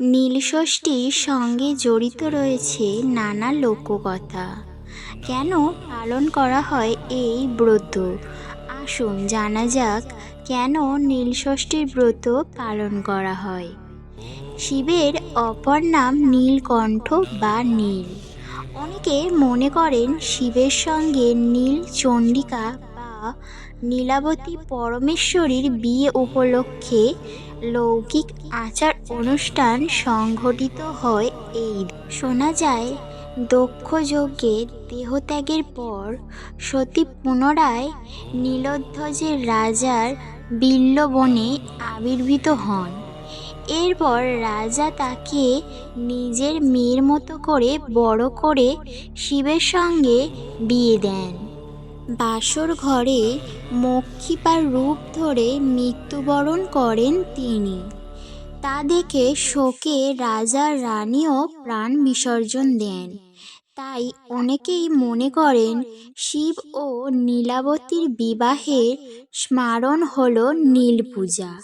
নীলষষ্ঠীর সঙ্গে জড়িত রয়েছে নানা লোককথা। কেন পালন করা হয় এই ব্রত? আসুন জানা যাক, কেন নীলষষ্ঠীর ব্রত পালন করা হয়? শিবের অপর নাম নীলকণ্ঠ বা নীল। অনেকে মনে করেন শিবের সঙ্গে নীল চণ্ডিকা নীলাবতী পরমেশ্বরীর বিয়ে উপলক্ষে লৌকিক আচার অনুষ্ঠান সংঘটিত হয় এই শোনা যায়, দক্ষ যজ্ঞে দেহত্যাগের পর সতী পুনরায় নীলধ্বজের রাজার বিল্ববনে আবির্ভূত হন। এরপর রাজা তাকে নিজের মেয়ের মতো করে বড় করে শিবের সঙ্গে বিয়ে দেন। বাসর ঘরে মক্ষিপার রূপ ধরে মৃত্যুবরণ করেন তিনি। তা দেখে শোকে রাজা রানীও প্রাণ বিসর্জন দেন। তাই অনেকেই মনে করেন শিব ও নীলাবতীর বিবাহের স্মারণ হল নীল পূজা।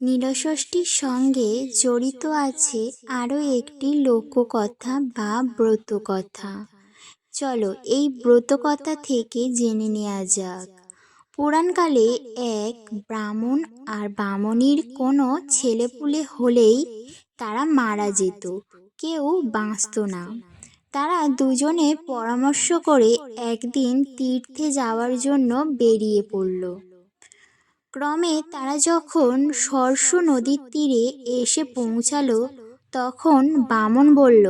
নীলষষ্ঠীর সঙ্গে জড়িত আছে আরও একটি লোককথা বা ব্রতকথা। চলো এই ব্রতকথা থেকে জেনে নেওয়া যাক। পুরাণকালে এক ব্রাহ্মণ আর বামনীর কোনো ছেলেপুলে হলেই তারা মারা যেত, কেউ বাঁচত না। তারা দুজনে পরামর্শ করে একদিন তীর্থে যাওয়ার জন্য বেরিয়ে পড়ল। ক্রমে তারা যখন সরসু নদীর তীরে এসে পৌঁছালো, তখন বামন বলল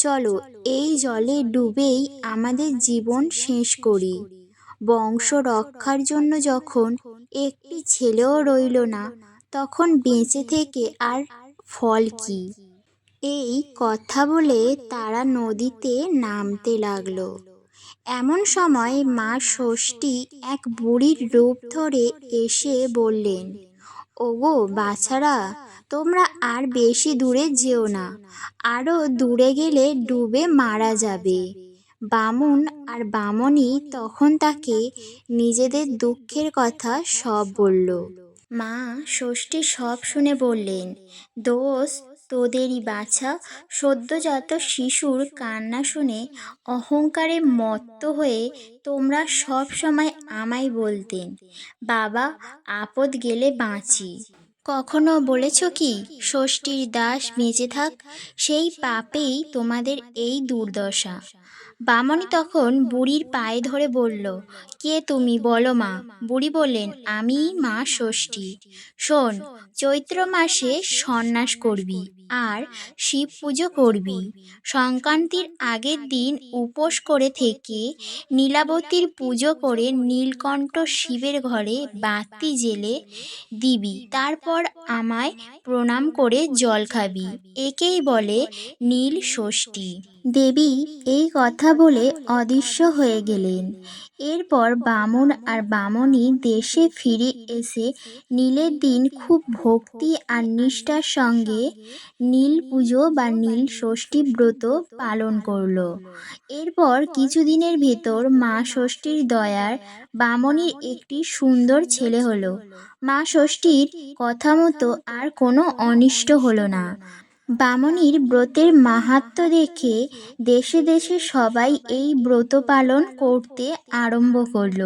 চলো, এই জলে ডুবেই আমাদের জীবন শেষ করি। বংশ রক্ষার জন্য যখন একটি ছেলেও রইল না, তখন বেঁচে থেকে আর ফল কি? এই কথা বলে তারা নদীতে নামতে লাগল। এমন সময় মা ষষ্ঠী এক বুড়ির রূপ ধরে এসে বললেন, ওগো বাছারা তোমরা আর বেশি দূরে যেও না। আরও দূরে গেলে ডুবে মারা যাবে। বামুন আর বামনী তখন তাকে নিজেদের দুঃখের কথা সব বলল। মা, ষষ্ঠী সব শুনে বললেন, দোষ তোদেরই বাছা। সদ্যজাত শিশুর কান্না শুনে অহংকারে মত্ত হয়ে তোমরা সব সময় আমায় বলতেন, বাবা, আপদ গেলে বাঁচি। কখনো বলেছ কি ষষ্ঠীর দাস বেঁচে থাক সেই পাপেই তোমাদের এই দুর্দশা। বামনি তখন বুড়ির পায়ে ধরে বলল, কে তুমি? বলো মা। বুড়ি বললেন, আমি মা ষষ্ঠী। শোন, চৈত্র মাসে সন্ন্যাস করবি আর শিব পুজো করবি। সংক্রান্তির আগের দিন উপোস করে থেকে নীলাবতীর পুজো করে নীলকণ্ঠ শিবের ঘরে বাতি জেলে দিবি। তারপর আমায় প্রণাম করে জল খাবি। একেই বলে নীল ষষ্ঠী। দেবী এই কথা বলে অদৃশ্য হয়ে গেলেন। এরপর বামন আর বামনী দেশে ফিরে এসে নীলের দিন খুব ভক্তি আর নিষ্ঠার সঙ্গে নীল পুজো বা নীল ষষ্ঠী ব্রত পালন করল। এরপর কিছুদিনের ভেতর মা ষষ্ঠীর দয়ার বামনীর একটি সুন্দর ছেলে হলো। মা ষষ্ঠীর কথা মতো আর কোনো অনিষ্ট হলো না। বামনীর ব্রতের মাহাত্ম্য দেখে দেশে দেশে সবাই এই ব্রত পালন করতে আরম্ভ করল।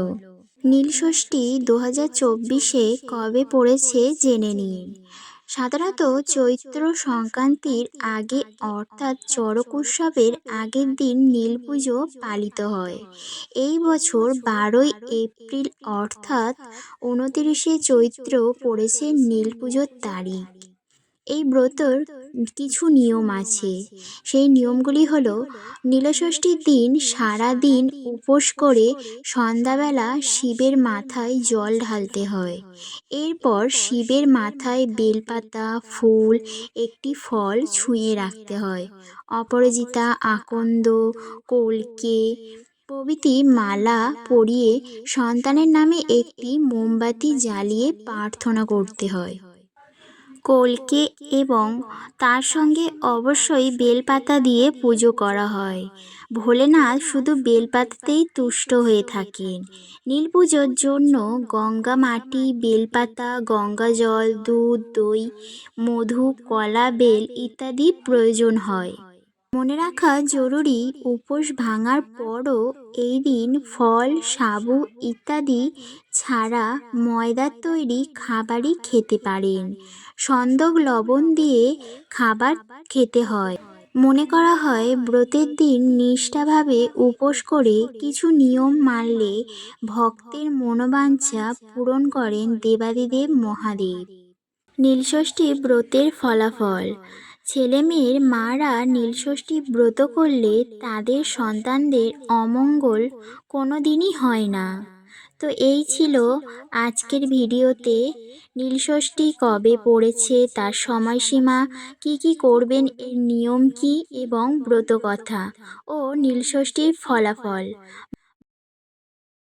নীলষষ্ঠী দু হাজার চব্বিশে কবে পড়েছে জেনে নিন। সাধারণত চৈত্র সংক্রান্তির আগে অর্থাৎ চড়ক উৎসবের আগের দিন নীল পুজো পালিত হয়। এই বছর বারোই এপ্রিল অর্থাৎ উনতিরিশে চৈত্র পড়েছে নীল পুজোর তারিখ। এই ব্রতর কিছু নিয়ম আছে। সেই নিয়মগুলি হলো, নীলষষ্ঠীর দিন সারা দিন উপোস করে সন্ধ্যাবেলা শিবের মাথায় জল ঢালতে হয়। এরপর শিবের মাথায় বেলপাতা, ফুল, একটি ফল ছুঁয়ে রাখতে হয়। অপরাজিতা, আকন্দ, কলকে প্রভৃতি মালা পরিয়ে সন্তানের নামে একটি মোমবাতি জ্বালিয়ে প্রার্থনা করতে হয়। কলকে এবং তার সঙ্গে অবশ্যই বেলপাতা দিয়ে পুজো করা হয়। ভোলেনাথ শুধু বেলপাতাতেই তুষ্ট হয়ে থাকেন। নীল পুজোর জন্য গঙ্গা মাটি, বেলপাতা, গঙ্গা জল, দুধ, দই, মধু, কলা, বেল ইত্যাদি প্রয়োজন হয়। মনে রাখা জরুরি উপোস ভাঙার পরও এই দিন ফল, সাবু ইত্যাদি ছাড়া ময়দার তৈরি খাবারই খেতে পারেন। সন্দক লবণ দিয়ে খাবার খেতে হয়। মনে করা হয় ব্রতের দিন নিষ্ঠাভাবে উপোস করে কিছু নিয়ম মানলে ভক্তের মনোবাঞ্ছা পূরণ করেন দেবাদিদেব মহাদেব। নীলষষ্ঠী ব্রতের ফলাফল ছেলেমেয়ের মারা নীলষষ্ঠী ব্রত করলে তাদের সন্তানদের অমঙ্গল কোনো দিনই হয় না। তো এই ছিল আজকের ভিডিওতে নীলষষ্ঠী কবে পড়েছে, তার সময়সীমা, কি কি করবেন, এর নিয়ম কি এবং ব্রত কথা ও নীলষষ্ঠীর ফলাফল।